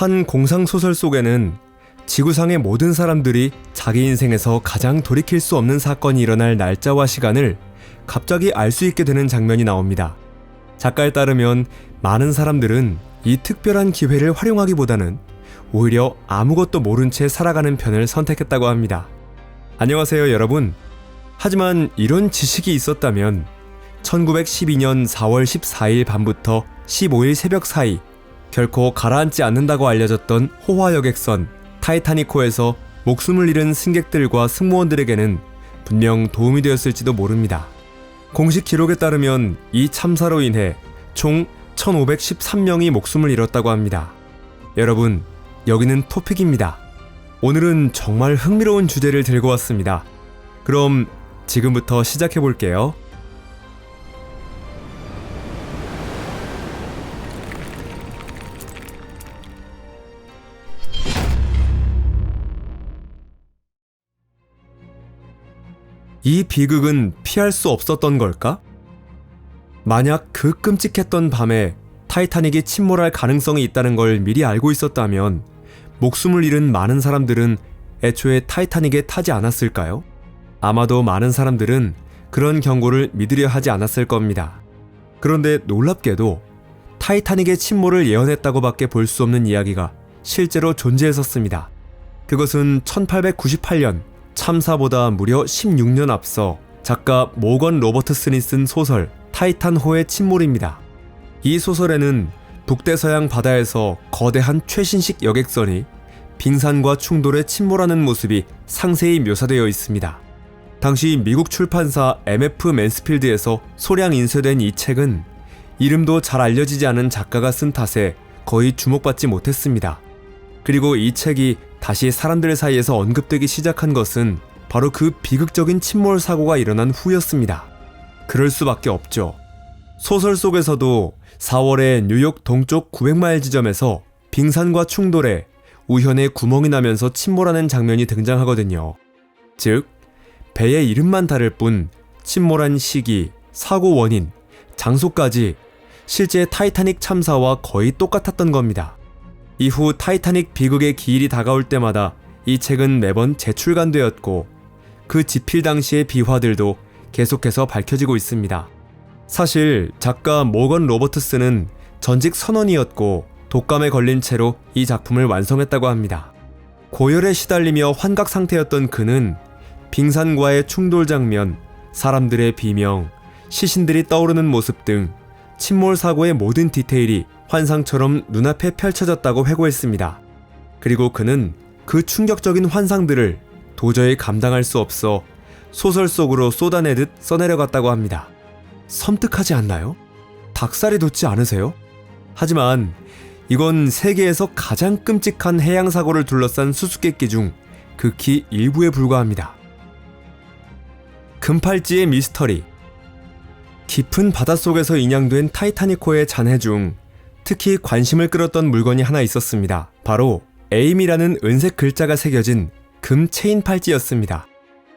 한 공상 소설 속에는 지구상의 모든 사람들이 자기 인생에서 가장 돌이킬 수 없는 사건이 일어날 날짜와 시간을 갑자기 알 수 있게 되는 장면이 나옵니다. 작가에 따르면 많은 사람들은 이 특별한 기회를 활용하기보다는 오히려 아무것도 모른 채 살아가는 편을 선택했다고 합니다. 안녕하세요, 여러분. 하지만 이런 지식이 있었다면 1912년 4월 14일 밤부터 15일 새벽 사이 결코 가라앉지 않는다고 알려졌던 호화 여객선 타이타니코에서 목숨을 잃은 승객들과 승무원들에게는 분명 도움이 되었을지도 모릅니다. 공식 기록에 따르면 이 참사로 인해 총 1513명이 목숨을 잃었다고 합니다. 여러분, 여기는 토픽입니다. 오늘은 정말 흥미로운 주제를 들고 왔습니다. 그럼 지금부터 시작해 볼게요. 이 비극은 피할 수 없었던 걸까? 만약 그 끔찍했던 밤에 타이타닉이 침몰할 가능성이 있다는 걸 미리 알고 있었다면 목숨을 잃은 많은 사람들은 애초에 타이타닉에 타지 않았을까요? 아마도 많은 사람들은 그런 경고를 믿으려 하지 않았을 겁니다. 그런데 놀랍게도 타이타닉의 침몰을 예언했다고밖에 볼 수 없는 이야기가 실제로 존재했었습니다. 그것은 1898년 참사보다 무려 16년 앞서 작가 모건 로버트슨이 쓴 소설 타이탄호의 침몰입니다. 이 소설에는 북대서양 바다에서 거대한 최신식 여객선이 빙산과 충돌에 침몰하는 모습이 상세히 묘사되어 있습니다. 당시 미국 출판사 MF 맨스필드에서 소량 인쇄된 이 책은 이름도 잘 알려지지 않은 작가가 쓴 탓에 거의 주목받지 못했습니다. 그리고 이 책이 다시 사람들 사이에서 언급되기 시작한 것은 바로 그 비극적인 침몰 사고가 일어난 후였습니다. 그럴 수밖에 없죠. 소설 속에서도 4월에 뉴욕 동쪽 900마일 지점에서 빙산과 충돌해 우현에 구멍이 나면서 침몰하는 장면이 등장하거든요. 즉, 배의 이름만 다를 뿐 침몰한 시기, 사고 원인, 장소까지 실제 타이타닉 참사와 거의 똑같았던 겁니다. 이후 타이타닉 비극의 기일이 다가올 때마다 이 책은 매번 재출간되었고 그 집필 당시의 비화들도 계속해서 밝혀지고 있습니다. 사실 작가 모건 로버트스는 전직 선원이었고 독감에 걸린 채로 이 작품을 완성했다고 합니다. 고열에 시달리며 환각 상태였던 그는 빙산과의 충돌 장면, 사람들의 비명, 시신들이 떠오르는 모습 등 침몰 사고의 모든 디테일이 환상처럼 눈앞에 펼쳐졌다고 회고했습니다. 그리고 그는 그 충격적인 환상들을 도저히 감당할 수 없어 소설 속으로 쏟아내듯 써내려갔다고 합니다. 섬뜩하지 않나요? 닭살이 돋지 않으세요? 하지만 이건 세계에서 가장 끔찍한 해양 사고를 둘러싼 수수께끼 중 극히 일부에 불과합니다. 금팔찌의 미스터리 깊은 바닷속에서 인양된 타이타니코의 잔해 중 특히 관심을 끌었던 물건이 하나 있었습니다. 바로 에임이라는 은색 글자가 새겨진 금 체인 팔찌였습니다.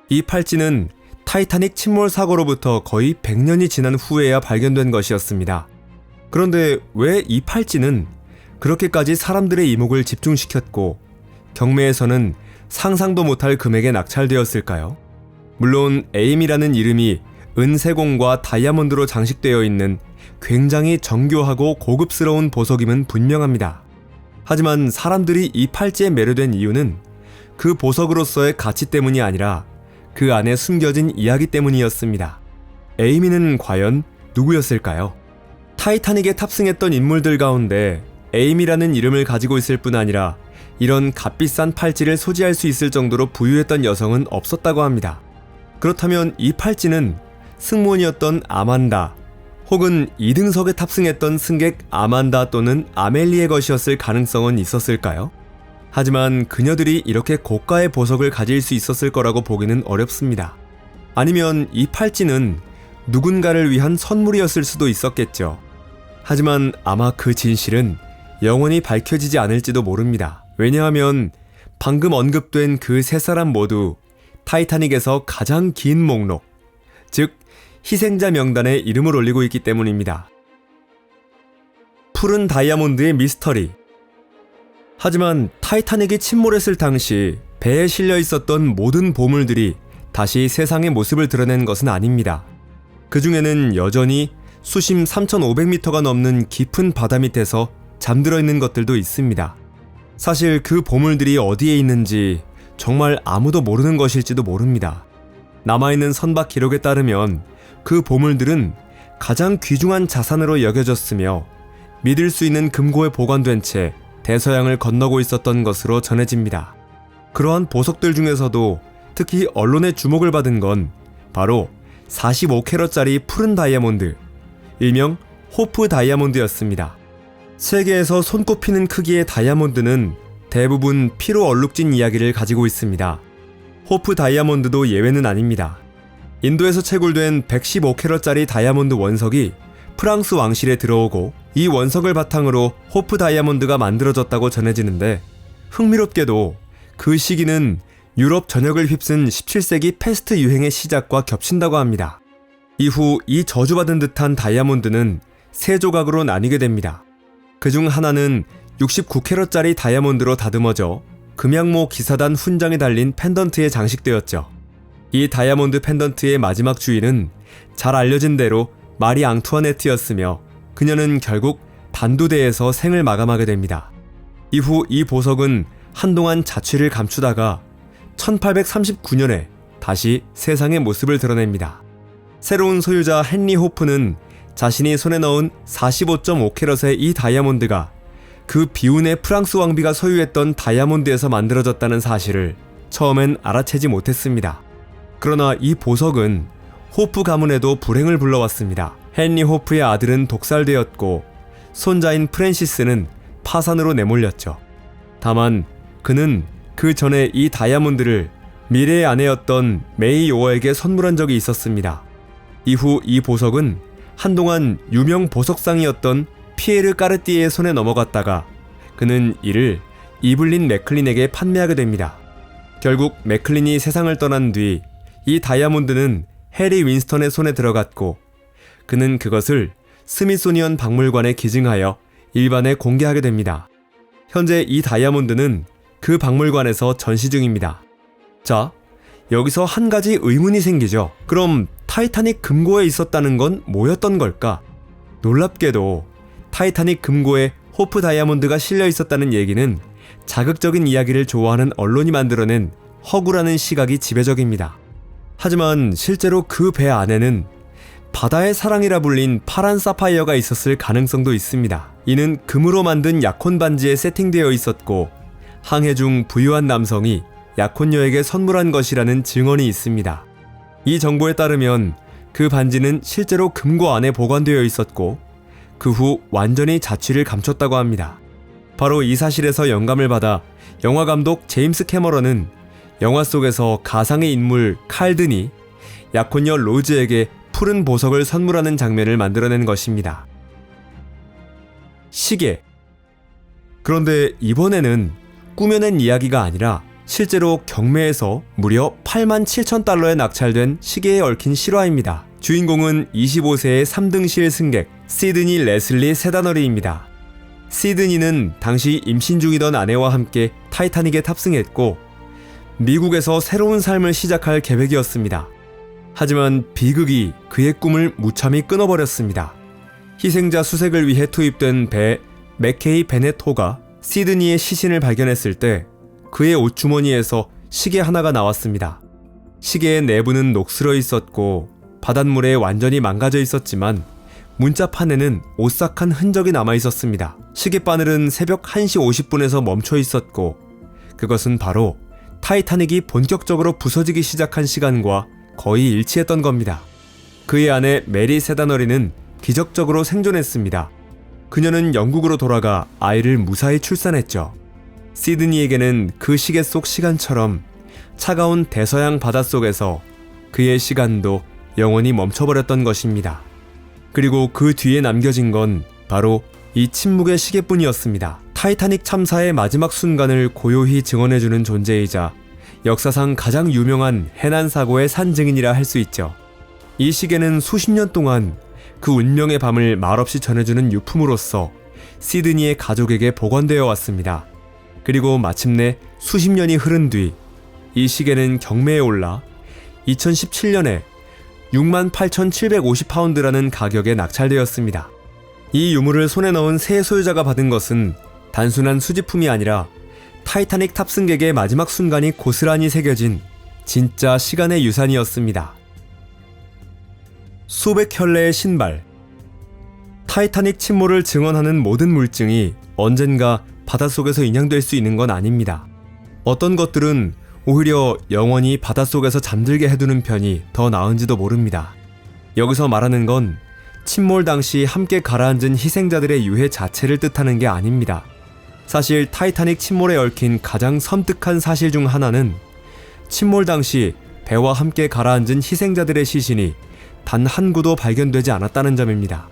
이 팔찌는 타이타닉 침몰 사고로부터 거의 100년이 지난 후에야 발견된 것이었습니다. 그런데 왜 이 팔찌는 그렇게까지 사람들의 이목을 집중시켰고 경매에서는 상상도 못할 금액에 낙찰되었을까요? 물론 에임이라는 이름이 은세공과 다이아몬드로 장식되어 있는 굉장히 정교하고 고급스러운 보석임은 분명합니다. 하지만 사람들이 이 팔찌에 매료된 이유는 그 보석으로서의 가치 때문이 아니라 그 안에 숨겨진 이야기 때문이었습니다. 에이미는 과연 누구였을까요? 타이타닉에 탑승했던 인물들 가운데 에이미라는 이름을 가지고 있을 뿐 아니라 이런 값비싼 팔찌를 소지할 수 있을 정도로 부유했던 여성은 없었다고 합니다. 그렇다면 이 팔찌는 승무원이었던 아만다 혹은 2등석에 탑승했던 승객 아만다 또는 아멜리의 것이었을 가능성은 있었을까요? 하지만 그녀들이 이렇게 고가의 보석을 가질 수 있었을 거라고 보기는 어렵습니다. 아니면 이 팔찌는 누군가를 위한 선물이었을 수도 있었겠죠. 하지만 아마 그 진실은 영원히 밝혀지지 않을지도 모릅니다. 왜냐하면 방금 언급된 그 세 사람 모두 타이타닉에서 가장 긴 목록, 즉 희생자 명단에 이름을 올리고 있기 때문입니다. 푸른 다이아몬드의 미스터리 하지만 타이타닉이 침몰했을 당시 배에 실려 있었던 모든 보물들이 다시 세상의 모습을 드러낸 것은 아닙니다. 그 중에는 여전히 수심 3,500m가 넘는 깊은 바다 밑에서 잠들어 있는 것들도 있습니다. 사실 그 보물들이 어디에 있는지 정말 아무도 모르는 것일지도 모릅니다. 남아있는 선박 기록에 따르면 그 보물들은 가장 귀중한 자산으로 여겨졌으며 믿을 수 있는 금고에 보관된 채 대서양을 건너고 있었던 것으로 전해집니다. 그러한 보석들 중에서도 특히 언론의 주목을 받은 건 바로 45캐럿짜리 푸른 다이아몬드, 일명 호프 다이아몬드였습니다. 세계에서 손꼽히는 크기의 다이아몬드는 대부분 피로 얼룩진 이야기를 가지고 있습니다. 호프 다이아몬드도 예외는 아닙니다. 인도에서 채굴된 115캐럿짜리 다이아몬드 원석이 프랑스 왕실에 들어오고 이 원석을 바탕으로 호프 다이아몬드가 만들어졌다고 전해지는데 흥미롭게도 그 시기는 유럽 전역을 휩쓴 17세기 패스트 유행의 시작과 겹친다고 합니다. 이후 이 저주받은 듯한 다이아몬드는 세 조각으로 나뉘게 됩니다. 그 중 하나는 69캐럿짜리 다이아몬드로 다듬어져 금양모 기사단 훈장에 달린 펜던트에 장식되었죠. 이 다이아몬드 펜던트의 마지막 주인은 잘 알려진 대로 마리 앙투아네트였으며 그녀는 결국 단두대에서 생을 마감하게 됩니다. 이후 이 보석은 한동안 자취를 감추다가 1839년에 다시 세상의 모습을 드러냅니다. 새로운 소유자 헨리 호프는 자신이 손에 넣은 45.5캐럿의 이 다이아몬드가 그 비운의 프랑스 왕비가 소유했던 다이아몬드에서 만들어졌다는 사실을 처음엔 알아채지 못했습니다. 그러나 이 보석은 호프 가문에도 불행을 불러왔습니다. 헨리 호프의 아들은 독살되었고 손자인 프랜시스는 파산으로 내몰렸죠. 다만 그는 그 전에 이 다이아몬드를 미래의 아내였던 메이 요어에게 선물한 적이 있었습니다. 이후 이 보석은 한동안 유명 보석상이었던 피에르 까르띠에의 손에 넘어갔다가 그는 이를 이블린 맥클린에게 판매하게 됩니다. 결국 맥클린이 세상을 떠난 뒤 이 다이아몬드는 해리 윈스턴의 손에 들어갔고 그는 그것을 스미소니언 박물관에 기증하여 일반에 공개하게 됩니다. 현재 이 다이아몬드는 그 박물관에서 전시 중입니다. 자, 여기서 한 가지 의문이 생기죠. 그럼 타이타닉 금고에 있었다는 건 뭐였던 걸까? 놀랍게도 타이타닉 금고에 호프 다이아몬드가 실려 있었다는 얘기는 자극적인 이야기를 좋아하는 언론이 만들어낸 허구라는 시각이 지배적입니다. 하지만 실제로 그 배 안에는 바다의 사랑이라 불린 파란 사파이어가 있었을 가능성도 있습니다. 이는 금으로 만든 약혼 반지에 세팅되어 있었고 항해 중 부유한 남성이 약혼녀에게 선물한 것이라는 증언이 있습니다. 이 정보에 따르면 그 반지는 실제로 금고 안에 보관되어 있었고 그 후 완전히 자취를 감췄다고 합니다. 바로 이 사실에서 영감을 받아 영화 감독 제임스 캐머런은 영화 속에서 가상의 인물 칼든이 약혼녀 로즈에게 푸른 보석을 선물하는 장면을 만들어낸 것입니다. 시계. 그런데 이번에는 꾸며낸 이야기가 아니라 실제로 경매에서 무려 8만 7천 달러에 낙찰된 시계에 얽힌 실화입니다. 주인공은 25세의 3등실 승객 시드니 레슬리 세다너리입니다. 시드니는 당시 임신 중이던 아내와 함께 타이타닉에 탑승했고 미국에서 새로운 삶을 시작할 계획이었습니다. 하지만 비극이 그의 꿈을 무참히 끊어버렸습니다. 희생자 수색을 위해 투입된 배 맥케이 베네토가 시드니의 시신을 발견했을 때 그의 옷주머니에서 시계 하나가 나왔습니다. 시계의 내부는 녹슬어 있었고 바닷물에 완전히 망가져 있었지만 문자판에는 오싹한 흔적이 남아 있었습니다. 시계 바늘은 새벽 1시 50분에서 멈춰 있었고 그것은 바로 타이타닉이 본격적으로 부서지기 시작한 시간과 거의 일치했던 겁니다. 그의 아내 메리 세다너리는 기적적으로 생존했습니다. 그녀는 영국으로 돌아가 아이를 무사히 출산했죠. 시드니에게는 그 시계 속 시간처럼 차가운 대서양 바닷속에서 그의 시간도 영원히 멈춰버렸던 것입니다. 그리고 그 뒤에 남겨진 건 바로 이 침묵의 시계뿐이었습니다. 타이타닉 참사의 마지막 순간을 고요히 증언해주는 존재이자 역사상 가장 유명한 해난 사고의 산증인이라 할 수 있죠. 이 시계는 수십 년 동안 그 운명의 밤을 말없이 전해주는 유품으로서 시드니의 가족에게 보관되어 왔습니다. 그리고 마침내 수십 년이 흐른 뒤 이 시계는 경매에 올라 2017년에 68,750파운드라는 가격에 낙찰되었습니다. 이 유물을 손에 넣은 새 소유자가 받은 것은 단순한 수집품이 아니라 타이타닉 탑승객의 마지막 순간이 고스란히 새겨진 진짜 시간의 유산이었습니다. 수백 켤레의 신발. 타이타닉 침몰을 증언하는 모든 물증이 언젠가 바닷속에서 인양될 수 있는 건 아닙니다. 어떤 것들은 오히려 영원히 바닷속에서 잠들게 해두는 편이 더 나은지도 모릅니다. 여기서 말하는 건 침몰 당시 함께 가라앉은 희생자들의 유해 자체를 뜻하는 게 아닙니다. 사실 타이타닉 침몰에 얽힌 가장 섬뜩한 사실 중 하나는 침몰 당시 배와 함께 가라앉은 희생자들의 시신이 단 한 구도 발견되지 않았다는 점입니다.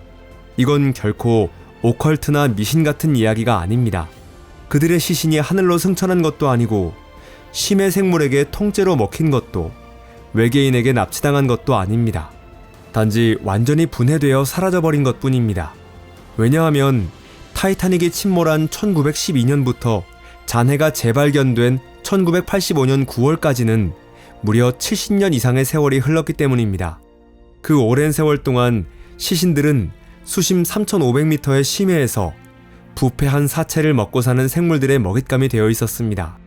이건 결코 오컬트나 미신 같은 이야기가 아닙니다. 그들의 시신이 하늘로 승천한 것도 아니고 심해 생물에게 통째로 먹힌 것도 외계인에게 납치당한 것도 아닙니다. 단지 완전히 분해되어 사라져버린 것 뿐입니다. 왜냐하면 타이타닉이 침몰한 1912년부터 잔해가 재발견된 1985년 9월까지는 무려 70년 이상의 세월이 흘렀기 때문입니다. 그 오랜 세월 동안 시신들은 수심 3,500m의 심해에서 부패한 사체를 먹고 사는 생물들의 먹잇감이 되어 있었습니다.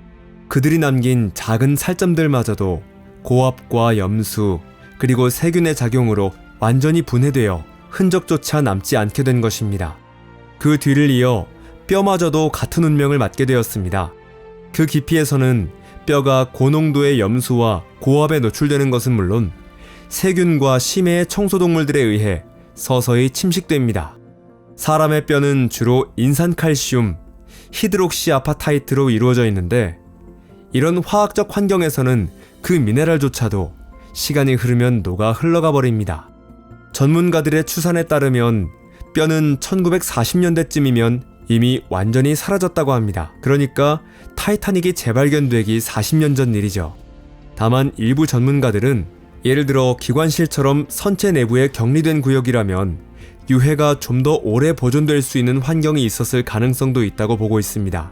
그들이 남긴 작은 살점들마저도 고압과 염수 그리고 세균의 작용으로 완전히 분해되어 흔적조차 남지 않게 된 것입니다. 그 뒤를 이어 뼈마저도 같은 운명을 맞게 되었습니다. 그 깊이에서는 뼈가 고농도의 염수와 고압에 노출되는 것은 물론 세균과 심해의 청소동물들에 의해 서서히 침식됩니다. 사람의 뼈는 주로 인산칼슘, 히드록시아파타이트로 이루어져 있는데 이런 화학적 환경에서는 그 미네랄조차도 시간이 흐르면 녹아 흘러가 버립니다. 전문가들의 추산에 따르면 뼈는 1940년대쯤이면 이미 완전히 사라졌다고 합니다. 그러니까 타이타닉이 재발견되기 40년 전 일이죠. 다만 일부 전문가들은 예를 들어 기관실처럼 선체 내부에 격리된 구역이라면 유해가 좀 더 오래 보존될 수 있는 환경이 있었을 가능성도 있다고 보고 있습니다.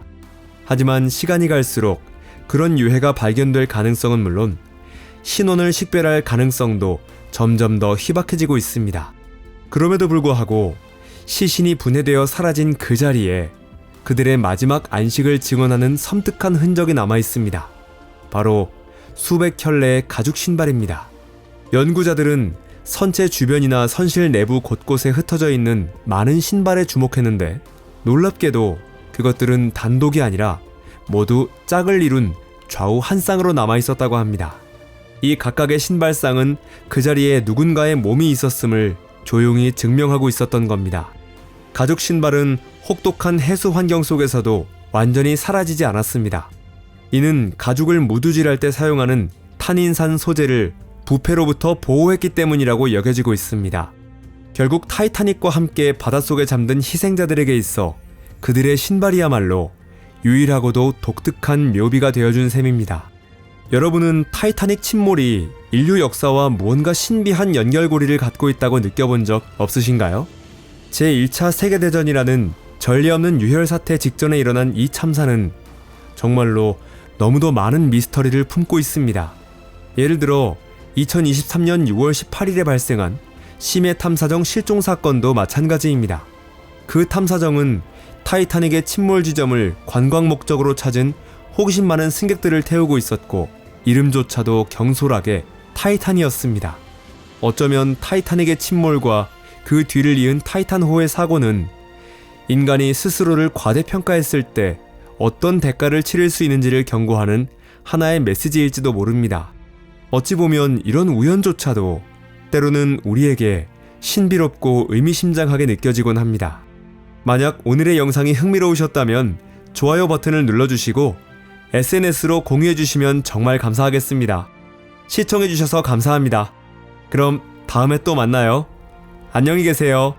하지만 시간이 갈수록 그런 유해가 발견될 가능성은 물론 신원을 식별할 가능성도 점점 더 희박해지고 있습니다. 그럼에도 불구하고 시신이 분해되어 사라진 그 자리에 그들의 마지막 안식을 증언하는 섬뜩한 흔적이 남아 있습니다. 바로 수백 켤레의 가죽 신발입니다. 연구자들은 선체 주변이나 선실 내부 곳곳에 흩어져 있는 많은 신발에 주목했는데 놀랍게도 그것들은 단독이 아니라 모두 짝을 이룬 좌우 한 쌍으로 남아 있었다고 합니다. 이 각각의 신발쌍은 그 자리에 누군가의 몸이 있었음을 조용히 증명하고 있었던 겁니다. 가죽 신발은 혹독한 해수 환경 속에서도 완전히 사라지지 않았습니다. 이는 가죽을 무두질할 때 사용하는 탄인산 소재를 부패로부터 보호했기 때문이라고 여겨지고 있습니다. 결국 타이타닉과 함께 바닷속에 잠든 희생자들에게 있어 그들의 신발이야말로 유일하고도 독특한 묘비가 되어준 셈입니다. 여러분은 타이타닉 침몰이 인류 역사와 무언가 신비한 연결고리를 갖고 있다고 느껴본 적 없으신가요? 제1차 세계대전이라는 전례 없는 유혈 사태 직전에 일어난 이 참사는 정말로 너무도 많은 미스터리를 품고 있습니다. 예를 들어 2023년 6월 18일에 발생한 심해 탐사정 실종 사건도 마찬가지입니다. 그 탐사정은 타이타닉의 침몰 지점을 관광 목적으로 찾은 호기심 많은 승객들을 태우고 있었고 이름조차도 경솔하게 타이탄이었습니다. 어쩌면 타이타닉의 침몰과 그 뒤를 이은 타이탄호의 사고는 인간이 스스로를 과대평가했을 때 어떤 대가를 치를 수 있는지를 경고하는 하나의 메시지일지도 모릅니다. 어찌 보면 이런 우연조차도 때로는 우리에게 신비롭고 의미심장하게 느껴지곤 합니다. 만약 오늘의 영상이 흥미로우셨다면 좋아요 버튼을 눌러주시고 SNS로 공유해주시면 정말 감사하겠습니다. 시청해주셔서 감사합니다. 그럼 다음에 또 만나요. 안녕히 계세요.